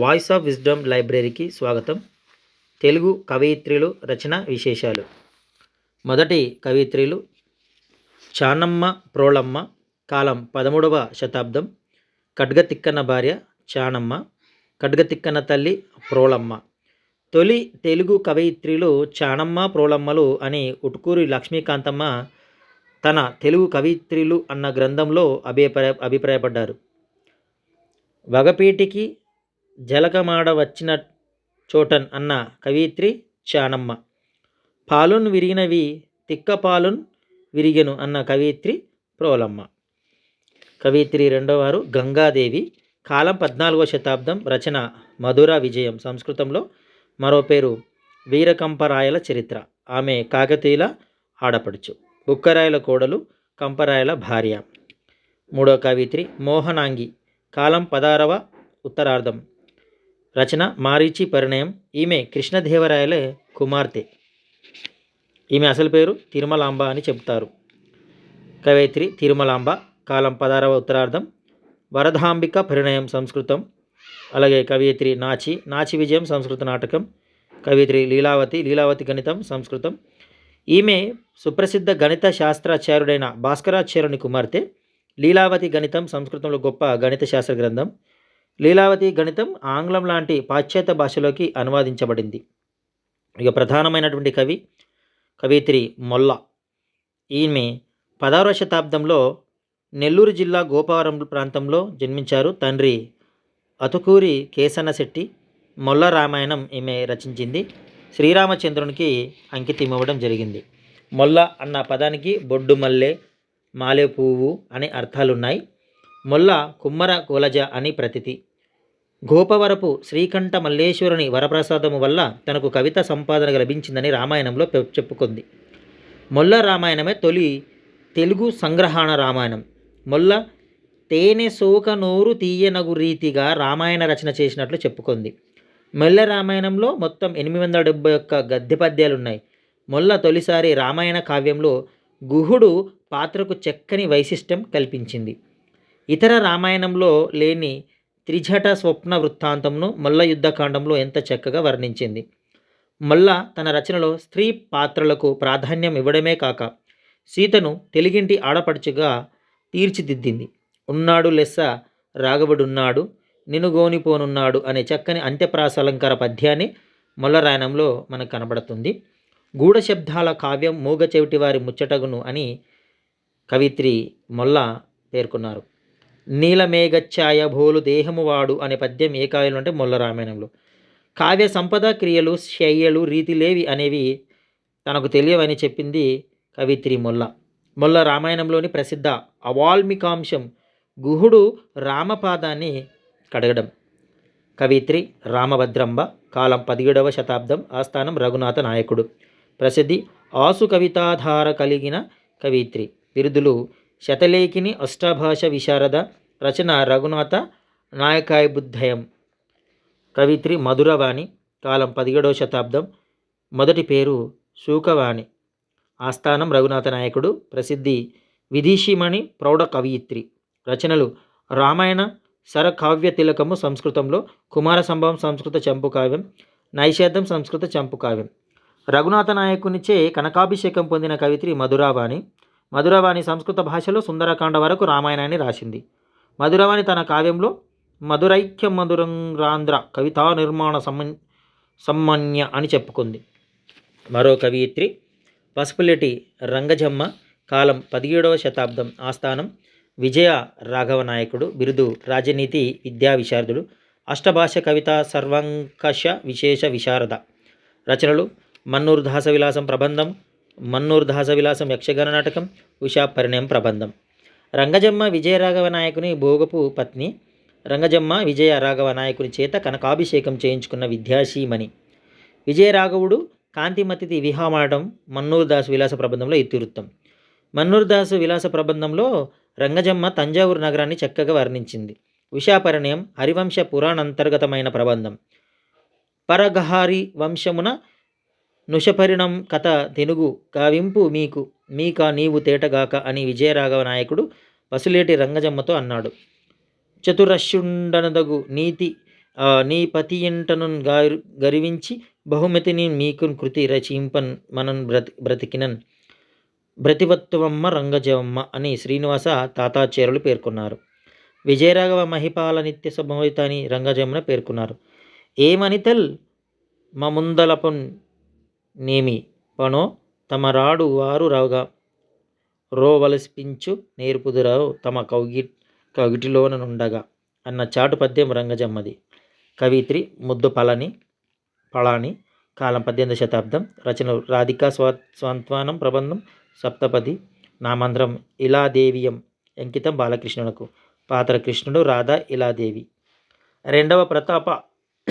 Voice of wisdom లైబ్రరీకి స్వాగతం. తెలుగు కవయిత్రులు రచన విశేషాలు. మొదటి కవయిత్రులు చానమ్మ ప్రోళమ్మ కాలం పదమూడవ శతాబ్దం ఖడ్గతిక్కన భార్య చానమ్మ ఖడ్గతిక్కన తల్లి ప్రోళమ్మ. తొలి తెలుగు కవయిత్రులు చానమ్మ ప్రోళమ్మలు అని ఉటుకూరి లక్ష్మీకాంతమ్మ తన తెలుగు కవయిత్రులు అన్న గ్రంథంలో అభిప్రాయ అభిప్రాయపడ్డారు. వగపేటికి జలకమాడ వచ్చిన చోటన్ అన్న కవిత్రి చానమ్మ పాలున్ విరిగినవి తిక్క పాలున్ విరిగెను అన్న కవిత్రి ప్రోలమ్మ. కవిత్రి రెండోవారు గంగాదేవి. కాలం పద్నాలుగో శతాబ్దం రచన మధుర విజయం సంస్కృతంలో. మరో పేరు వీరకంపరాయల చరిత్ర. ఆమె కాకతీయుల ఆడపడుచు. బుక్కరాయల కోడలు కంపరాయల భార్య. మూడో కవిత్రి మోహనాంగి. కాలం పదారవ ఉత్తరార్ధం రచన మారీచి పరిణయం. ఈమె కృష్ణదేవరాయల కుమార్తె. ఈమె అసలు పేరు తిరుమలాంబ అని చెబుతారు. కవయిత్రి తిరుమలాంబ. కాలం పదారవ ఉత్తరార్ధం. వరదాంబిక పరిణయం సంస్కృతం. అలాగే కవయిత్రి నాచి నాచి విజయం సంస్కృత నాటకం. కవయిత్రి లీలావతి లీలావతి గణితం సంస్కృతం. ఈమె సుప్రసిద్ధ గణిత శాస్త్రాచార్యుడైన భాస్కరాచార్యుని కుమార్తె. లీలావతి గణితం సంస్కృతంలో గొప్ప గణిత శాస్త్ర గ్రంథం. లీలావతి గణితం ఆంగ్లం లాంటి పాశ్చాత్య భాషలోకి అనువాదించబడింది. ఇక ప్రధానమైనటువంటి కవి కవిత్రి మొల్ల. ఈమె పదహారవ శతాబ్దంలో నెల్లూరు జిల్లా గోపవరం ప్రాంతంలో జన్మించారు. తండ్రి అతుకూరి కేసన్న శెట్టి మొల్ల రామాయణం ఈమె రచించింది. శ్రీరామచంద్రునికి అంకితం ఇవ్వడం జరిగింది. మొల్ల అన్న పదానికి బొడ్డు మల్లె మాలె పువ్వు అనే అర్థాలున్నాయి. మొల్ల కుమ్మర కులజ అని ప్రతితి. గోపవరపు శ్రీకంఠ మల్లేశ్వరుని వరప్రసాదము వల్ల తనకు కవిత సంపాదన లభించిందని రామాయణంలో చెప్పుకుంది. మొల్ల రామాయణమే తొలి తెలుగు సంగ్రహణ రామాయణం. మొల్ల తేనె సోక నోరు తీయనగు రీతిగా రామాయణ రచన చేసినట్లు చెప్పుకుంది. మొల్ల రామాయణంలో మొత్తం ఎనిమిది వందల డెబ్బై ఒక్క గద్య పద్యాలు ఉన్నాయి మొల్ల తొలిసారి రామాయణ కావ్యంలో గుహుడు పాత్రకు చక్కని వైశిష్టం కల్పించింది. ఇతర రామాయణంలో లేని త్రిజట స్వప్న వృత్తాంతంను మల్ల యుద్ధకాండంలో ఎంత చక్కగా వర్ణించింది. మల్ల తన రచనలో స్త్రీ పాత్రలకు ప్రాధాన్యం ఇవ్వడమే కాక సీతను తెలుగింటి ఆడపడుచుగా తీర్చిదిద్దింది. ఉన్నాడు లెస్స రాగబడున్నాడు నినుగోనిపోనున్నాడు అనే చక్కని అంత్యప్రాసలంకార పద్యాన్ని మల్లరాయణంలో మనకు కనబడుతుంది. గూఢ శబ్దాల కావ్యం మూగ చెవిటి వారి ముచ్చటగును అని కవిత్రి మొల్ల పేర్కొన్నారు. నీలమేఘఛాయ భోలు దేహమువాడు అనే పద్యం ఏ కావ్యంలో అంటే మొల్ల రామాయణంలో. కావ్య సంపద క్రియలు శయ్యలు రీతిలేవి అనేవి తనకు తెలియవని చెప్పింది కవిత్రి మొల్ల. మొల్ల రామాయణంలోని ప్రసిద్ధ అవాల్మికాంశం గుహుడు రామపాదాన్ని కడగడం. కవిత్రి రామభద్రంబ కాలం పదిహేడవ శతాబ్దం ఆస్థానం రఘునాథ నాయకుడు. ప్రసిద్ధి ఆసు కవితాధార కలిగిన కవిత్రి. బిరుదులు శతలేఖిని అష్టాభాష విశారద రచన రఘునాథ నాయకాయ బుద్ధయం కవిత్రి మధురవాణి కాలం పదిహేడవ శతాబ్దం మొదటి పేరు శూకవాణి ఆస్థానం రఘునాథ నాయకుడు ప్రసిద్ధి విదీషిమణి ప్రౌఢ కవయిత్రి. రచనలు రామాయణ సరకావ్య తిలకము సంస్కృతంలో కుమార సంభవం సంస్కృత చంపు కావ్యం నైషేధం సంస్కృత చంపు కావ్యం రఘునాథ నాయకునిచే కనకాభిషేకం పొందిన కవిత్రి మధురావాణి మధురవాణి సంస్కృత భాషలో సుందరకాండ వరకు రామాయణాన్ని రాసింది. మధురవాణి తన కావ్యంలో మధురైక్య మధురంధ్రాంధ్ర కవితా నిర్మాణ సమ్మన్ సమ్మన్య అని చెప్పుకుంది. మరో కవియిత్రి పసుపులెటి రంగజమ్మ కాలం పదిహేడవ శతాబ్దం ఆస్థానం విజయ రాఘవ నాయకుడు బిరుదు రాజనీతి విద్యా విశారదుడు అష్టభాష కవిత సర్వంకష విశేష విశారద రచనలు మన్నూరు దాస విలాసం ప్రబంధం మన్నూరు దాసవిలాసం యక్షగాన నాటకం ఉషా పరిణయం ప్రబంధం. రంగజమ్మ విజయరాఘవ నాయకుని భోగపు పత్ని రంగజమ్మ విజయ రాఘవ నాయకుని చేత కనకాభిషేకం చేయించుకున్న విద్యాశీమణి. విజయరాఘవుడు కాంతిమతిథి విహామాడడం మన్నూరు దాసు విలాస ప్రబంధంలో ఇతివృత్తం మన్నూరు దాసు విలాస ప్రబంధంలో రంగజమ్మ తంజావూరు నగరాన్ని చక్కగా వర్ణించింది. ఉషాపరిణయం హరివంశ పురాణంతర్గతమైన ప్రబంధం. పరగహారి వంశమున నుషపరిణం కథ తెనుగు కావింపు మీకు మీక నీవు తేటగాక అని విజయరాఘవ నాయకుడు వసులేటి రంగజమ్మతో అన్నాడు. చతురశ్యుండనదగు నీతి నీ పతి ఇంటను గారు గర్వించి బహుమతిని మీకు కృతి రచింపన్ మనం బ్రతి బ్రతికినన్. బ్రతివత్వమ్మ రంగజవమ్మ అని శ్రీనివాస తాతాచార్యులు పేర్కొన్నారు. విజయరాఘవ మహిపాల నిత్య సంభవిత అని రంగజమున పేర్కొన్నారు. ఏమనితల్? మముందలపన్ నేమి. పనో తమరాడు వారు రావుగా. రోవలసిపించు నేర్పుదురావు తమ కౌగి కవిటిలోనుండగా అన్న చాటు పద్యం రంగజమ్మది. కవిత్రి ముద్దు పళని పళాని కాలం పద్దెనిమిది శతాబ్దం రచనలు రాధికా స్వా స్వాంత్వానం ప్రబంధం సప్తపది నామంద్రం ఇలాదేవియం అంకితం బాలకృష్ణునకు. పాత్ర కృష్ణుడు రాధా ఇలాదేవి. రెండవ ప్రతాప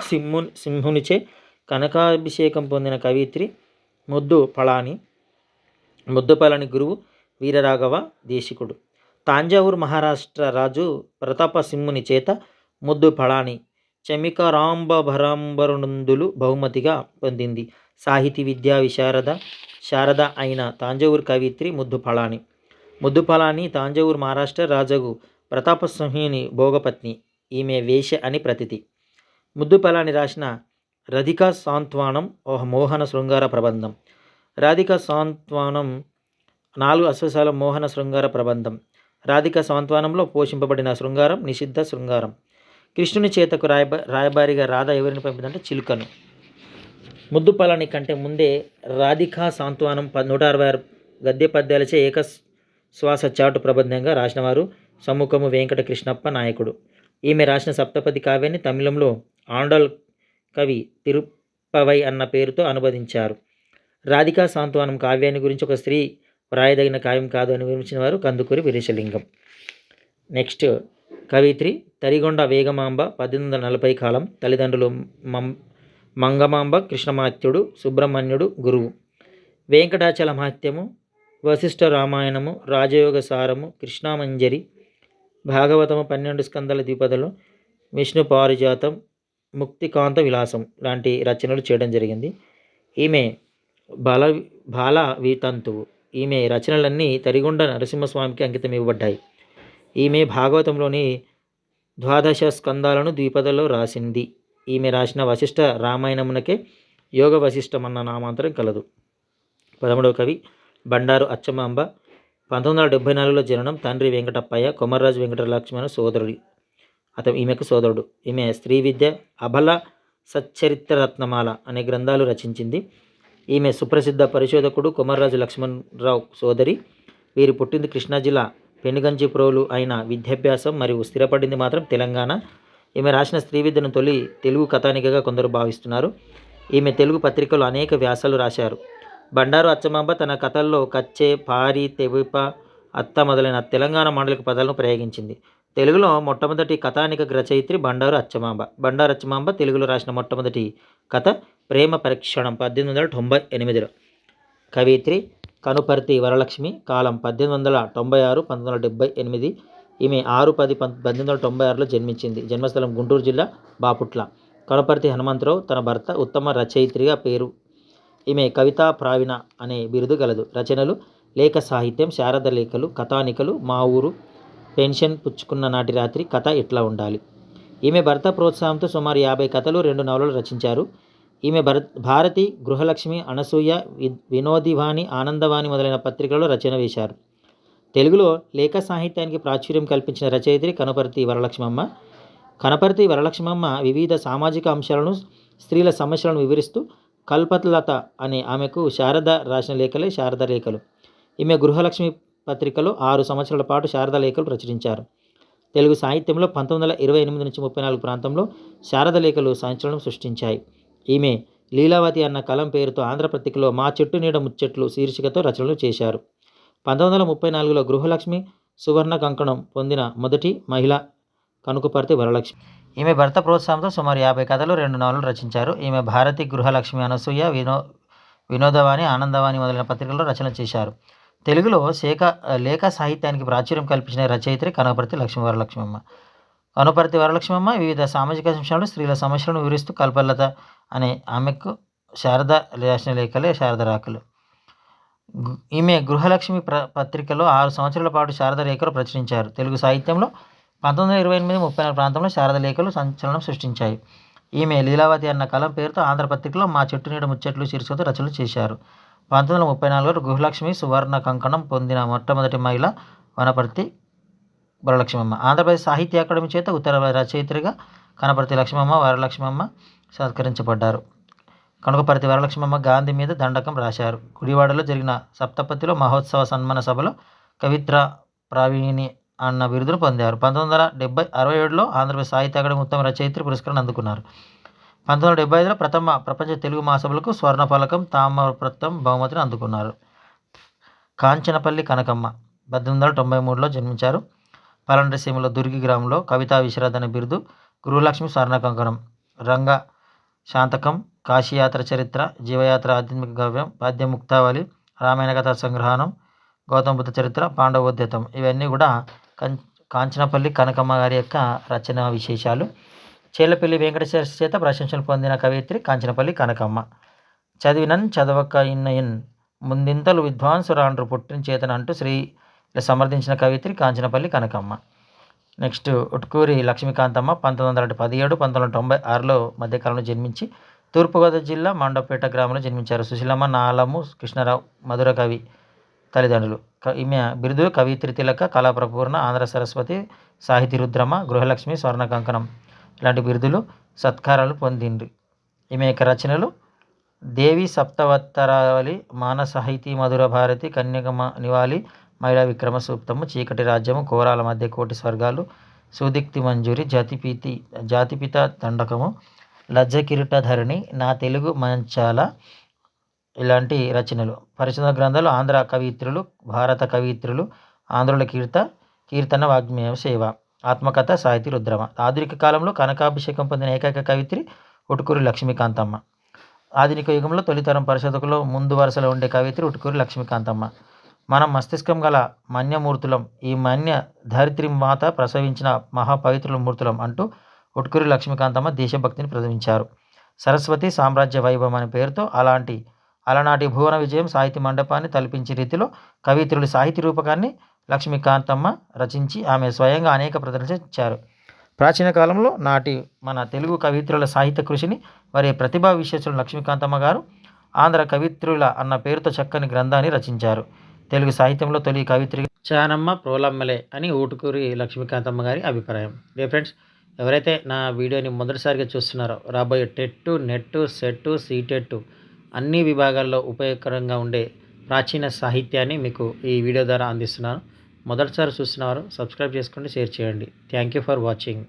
సింహు సింహునిచే కనకాభిషేకం పొందిన కవిత్రి ముద్దు పళాని ముద్దుపలాని గురువు వీరరాఘవ దేశికుడు తాంజావూరు మహారాష్ట్ర రాజు ప్రతాపసింహుని చేత ముద్దు పళాని చమిక రాంబభరాంబరునందులు బహుమతిగా పొందింది. సాహితీ విద్యా విశారద శారద అయిన తాంజావూరు కవిత్రి ముద్దు పళాని. ముద్దు పళాని తాంజావూరు మహారాష్ట్ర రాజగు ప్రతాపసింహుని భోగపత్ని. ఈమె వేష అని ప్రతితి. ముద్దు పళాని రాసిన రధికా సాంత్వానం ఓహ మోహన శృంగార ప్రబంధం. రాధికా సాంత్వానం నాలుగు అశ్వశాల మోహన శృంగార ప్రబంధం. రాధిక సాంత్వానంలో పోషింపబడిన శృంగారం నిషిద్ధ శృంగారం. కృష్ణుని చేతకు రాయబ రాయబారిగా రాధ ఎవరిని పంపిందంటే చిలుకను. ముద్దుపలని కంటే ముందే రాధికా సాంత్వానం ప నూట అరవై ఆరు గద్య పద్యాలచే ఏక శ్వాస చాటు ప్రబంధంగా రాసినవారు సమ్ముఖము వెంకట కృష్ణప్ప నాయకుడు. ఈమె రాసిన సప్తపది కావ్యాన్ని తమిళంలో ఆండల్ కవి తిరుప్పవై అన్న పేరుతో అనువదించారు. రాధికా సాంత్వనం కావ్యాన్ని గురించి ఒక స్త్రీ వ్రాయదగిన కావ్యం కాదు అని వివరించిన వారు కందుకూరి వీరేశలింగం. నెక్స్ట్ కవిత్రి తరిగొండ వేగమాంబ పద్దెనిమిది వందల నలభై కాలం తల్లిదండ్రులు మం మంగమాంబ కృష్ణమాత్యుడు సుబ్రహ్మణ్యుడు గురువు. వెంకటాచల మహత్యము వశిష్ఠ రామాయణము రాజయోగ సారము కృష్ణామంజరి భాగవతము పన్నెండు స్కందల ద్విపదలు విష్ణు పారిజాతం ముక్తికాంత విలాసం లాంటి రచనలు చేయడం జరిగింది. ఈమె బాల బాల వీతంతువు ఈమె రచనలన్నీ తరిగొండ నరసింహస్వామికి అంకితం ఇవ్వబడ్డాయి. ఈమె భాగవతంలోని ద్వాదశ స్కందాలను ద్విపదలో రాసింది. ఈమె రాసిన వశిష్ఠ రామాయణమునకే యోగ వశిష్టం అన్న నామాంతరం కలదు. పదమూడవ కవి బండారు అచ్చమాంబ పంతొమ్మిది వందల డెబ్భై నాలుగులో జననం తండ్రి వెంకటప్పయ్య కొమర్రాజు వెంకటలక్ష్మణ సోదరుడి. అతను ఈమెకు సోదరుడు. ఈమె స్త్రీ విద్య అబల సచ్చరిత్రరత్నమాల అనే గ్రంథాలు రచించింది. ఈమె సుప్రసిద్ధ పరిశోధకుడు కుమర్రాజు లక్ష్మణరావు సోదరి. వీరు పుట్టింది కృష్ణా జిల్లా పెనుగంచిప్రోలు అయిన విద్యాభ్యాసం మరియు స్థిరపడింది మాత్రం తెలంగాణ. ఈమె రాసిన స్త్రీ విద్యను తొలి తెలుగు కథానికగా కొందరు భావిస్తున్నారు. ఈమె తెలుగు పత్రికలు అనేక వ్యాసాలు రాశారు. బండారు అచ్చమాంబ తన కథల్లో కచ్చే పారి తెవిప అత్త మొదలైన తెలంగాణ మాండలిక పదాలను ప్రయోగించింది. తెలుగులో మొట్టమొదటి కథానిక రచయిత్రి బండారు అచ్చమాంబ. బండారు అచ్చమాంబ తెలుగులో రాసిన మొట్టమొదటి కథ ప్రేమ పరీక్షణం పద్దెనిమిది వందల తొంభై ఎనిమిదిలో. కవిత్రి కనుపర్తి వరలక్ష్మి కాలం పద్దెనిమిది వందల తొంభై ఆరు పంతొమ్మిది వందల డెబ్బై ఎనిమిది. ఈమె ఆరు పది పం పద్దెనిమిది వందల తొంభై ఆరులో జన్మించింది. జన్మస్థలం గుంటూరు జిల్లా బాపుట్ల. కనుపర్తి హనుమంతరావు తన భర్త ఉత్తమ రచయిత్రిగా పేరు. ఈమె కవితా ప్రావీణ అనే బిరుదు గలదు. రచనలు లేఖ సాహిత్యం శారద లేఖలు కథానికలు మా ఊరు పెన్షన్ పుచ్చుకున్న నాటి రాత్రి కథ ఇట్లా ఉండాలి? ఈమె భర్త ప్రోత్సాహంతో సుమారు యాభై కథలు రెండు నవలలు రచించారు. ఈమె భర భారతి గృహలక్ష్మి అనసూయ వినోదివాణి ఆనందవాణి మొదలైన పత్రికలలో రచన వేశారు. తెలుగులో లేఖ సాహిత్యానికి ప్రాచుర్యం కల్పించిన రచయిత్రి కనపర్తి వరలక్ష్మమ్మ. కనపర్తి వరలక్ష్మమ్మ వివిధ సామాజిక అంశాలను స్త్రీల సమస్యలను వివరిస్తూ కల్పతలత అనే ఆమెకు శారద రాసిన లేఖలే శారద లేఖలు ఈమె గృహలక్ష్మి పత్రికలో ఆరు సంవత్సరాల పాటు శారద లేఖలు ప్రచురించారు. తెలుగు సాహిత్యంలో పంతొమ్మిది వందల ఇరవై ఎనిమిది నుంచి ముప్పై నాలుగు ప్రాంతంలో శారద లేఖలు సంచలనం సృష్టించాయి. ఈమె లీలావతి అన్న కలం పేరుతో ఆంధ్రపత్రికలో మా చెట్టు నీడ ముచ్చట్లు శీర్షికతో రచనలు చేశారు. పంతొమ్మిది వందల ముప్పై నాలుగులో గృహలక్ష్మి సువర్ణ కంకణం పొందిన మొదటి మహిళ కనుకపర్తి వరలక్ష్మి. ఈమె భర్త ప్రోత్సాహంతో సుమారు యాభై కథలు రెండు నవలలు రచించారు. ఈమె భారతి గృహలక్ష్మి అనసూయ వినో వినోదవాణి ఆనందవాణి మొదలైన పత్రికల్లో రచన చేశారు. తెలుగులో శేఖ లేఖ సాహిత్యానికి ప్రాచుర్యం కల్పించిన రచయిత్రి కనపర్తి లక్ష్మీ వరలక్ష్మమ్మ. కనుపర్తి వరలక్ష్మమ్మ వివిధ సామాజిక అంశాలను స్త్రీల సమస్యలను వివరిస్తూ కల్పలత అనే ఆమెకు శారద రాసిన లేఖలే శారద రాకలు. ఈమె గృహలక్ష్మి ప్ర పత్రికలో ఆరు సంవత్సరాల పాటు శారద రేఖలు ప్రచురించారు. తెలుగు సాహిత్యంలో పంతొమ్మిది వందల ఇరవై ఎనిమిది ముప్పై నాలుగు ప్రాంతంలో శారద లేఖలు సంచలనం సృష్టించాయి. ఈమె లీలావతి అన్న కలం పేరుతో ఆంధ్రపత్రికలో మా చెట్టు నీడ ముచ్చట్లు శీర్షికతో రచనలు చేశారు. పంతొమ్మిది వందల ముప్పై నాలుగులో గృహలక్ష్మి సువర్ణ కంకణం పొందిన మొట్టమొదటి మహిళ వనపర్తి వరలక్ష్మమ్మ. ఆంధ్రప్రదేశ్ సాహిత్య అకాడమీ చేత ఉత్తర రచయిత్రిగా కనపర్తి లక్ష్మమ్మ వరలక్ష్మమ్మ సత్కరించబడ్డారు. కనుకపర్తి వరలక్ష్మమ్మ గాంధీ మీద దండకం రాశారు. గుడివాడలో జరిగిన సప్తపతిలో మహోత్సవ సన్మాన సభలో కవిత్ర ప్రావీణి అన్న బిరుదును పొందారు. పంతొమ్మిది వందల డెబ్బై అరవై ఏడులో ఆంధ్రప్రదేశ్ సాహిత్య అకాడమీ ఉత్తమ రచయిత్రి పురస్కారం అందుకున్నారు. పంతొమ్మిది వందల డెబ్బై ఐదులో ప్రథమ ప్రపంచ తెలుగు మహాసభలకు స్వర్ణ ఫలకం తామ్రపత్రం బహుమతిని అందుకున్నారు. కాంచనపల్లి కనకమ్మ పద్దెనిమిది వందల తొంభై మూడులో జన్మించారు. పలండ్రసీమలో దుర్గి గ్రామంలో కవితా విశ్రాద్ అనే బిరుదు గృహలక్ష్మి స్వర్ణ కంకణం రంగ శాంతకం కాశీయాత్ర చరిత్ర జీవయాత్ర ఆధ్యాత్మిక గవ్యం పాద్య ముక్తావళి రామాయణ కథా సంగ్రహణం గౌతమ బుద్ధ చరిత్ర పాండవోద్యతం ఇవన్నీ కూడా కం కాంచనపల్లి కనకమ్మ గారి యొక్క రచన విశేషాలు. చేలపల్లి వెంకటేశ్వర చేత ప్రశంసలు పొందిన కవయిత్రి కాంచనపల్లి కనకమ్మ. చదివినన్ చదవక ఇన్నయన్ ముందింతలు విద్వాంసురాండ్రు పుట్టిన చేతన అంటూ శ్రీ సమర్థించిన కవిత్రి కాంచనపల్లి కనకమ్మ. నెక్స్ట్ ఉట్కూరి లక్ష్మీకాంతమ్మ పంతొమ్మిది వందల పదిహేడు పంతొమ్మిది వందల తొంభై ఆరులో మధ్యకాలంలో జన్మించి తూర్పుగోదావరి జిల్లా మండపేట గ్రామంలో జన్మించారు. సుశీలమ్మ నాలము కృష్ణరావు మధుర కవి తల్లిదండ్రులు. క- ఈమె బిరుదు కవిత్రి తిలక కళాప్రపూర్ణ ఆంధ్ర సరస్వతి సాహితీ రుద్రమ గృహలక్ష్మి స్వర్ణ కంకణం ఇలాంటి బిరుదులు సత్కారాలు పొందిండ్రి. ఈమె యొక్క రచనలు దేవి సప్తవత్తరావళి మాన సాహితీ మధుర భారతి కన్యకమ నివాలి మహిళా విక్రమ సూక్తము చీకటి రాజ్యము కోరాల మధ్య కోటి స్వర్గాలు సుదిక్తి మంజూరి జాతిపీతి జాతిపిత దండకము లజ్జ కిరీట ధరణి నా తెలుగు మంచాల ఇలాంటి రచనలు. పరిశోధన గ్రంథాలు ఆంధ్ర కవిత్రులు భారత కవిత్రులు ఆంధ్రుల కీర్త కీర్తన వాగ్మేయ సేవ. ఆత్మకథ సాహితీ రుద్రమ. ఆధునిక కాలంలో కనకాభిషేకం పొందిన ఏకైక కవిత్రి ఉటుకూరి లక్ష్మీకాంతమ్మ. ఆధునిక యుగంలో తొలితరం పరిశోధకులు ముందు వరుసలో ఉండే కవిత్రి ఉటుకూరి లక్ష్మీకాంతమ్మ. మనం మస్తిష్కం గల మన్యమూర్తులం ఈ మన్య ధరిత్రి మాత ప్రసవించిన మహాపవిత్రుల మూర్తులం అంటూ ఉట్కూరి లక్ష్మీకాంతమ్మ దేశభక్తిని ప్రదర్శించారు సరస్వతి సామ్రాజ్య వైభవం అనే పేరుతో అలాంటి అలనాటి భువన విజయం సాహితీ మండపాన్ని తలపించే రీతిలో కవిత్రుడి సాహితీ రూపకాన్ని లక్ష్మీకాంతమ్మ రచించి ఆమె స్వయంగా అనేక ప్రదర్శించారు ఇచ్చారు ప్రాచీన కాలంలో నాటి మన తెలుగు కవిత్రుల సాహిత్య కృషిని వారి ప్రతిభా విశేషులు లక్ష్మీకాంతమ్మ గారు ఆంధ్ర కవిత్రుల అన్న పేరుతో చక్కని గ్రంథాన్ని రచించారు. తెలుగు సాహిత్యంలో తొలి కవిత్రి చానమ్మ ప్రోలమ్మలే అని ఊటుకూరి లక్ష్మీకాంతమ్మ గారి అభిప్రాయం. డే ఫ్రెండ్స్ ఎవరైతే నా వీడియోని మొదటిసారిగా చూస్తున్నారో రాబోయే టెట్టు నెట్టు సెట్టు సీటెట్టు అన్ని విభాగాల్లో ఉపయోగకరంగా ఉండే ప్రాచీన సాహిత్యాన్ని మీకు ఈ వీడియో ద్వారా అందిస్తున్నాను. మొదటిసారి చూస్తున్నవారు సబ్స్క్రైబ్ చేసుకోండి షేర్ చేయండి. Thank you for watching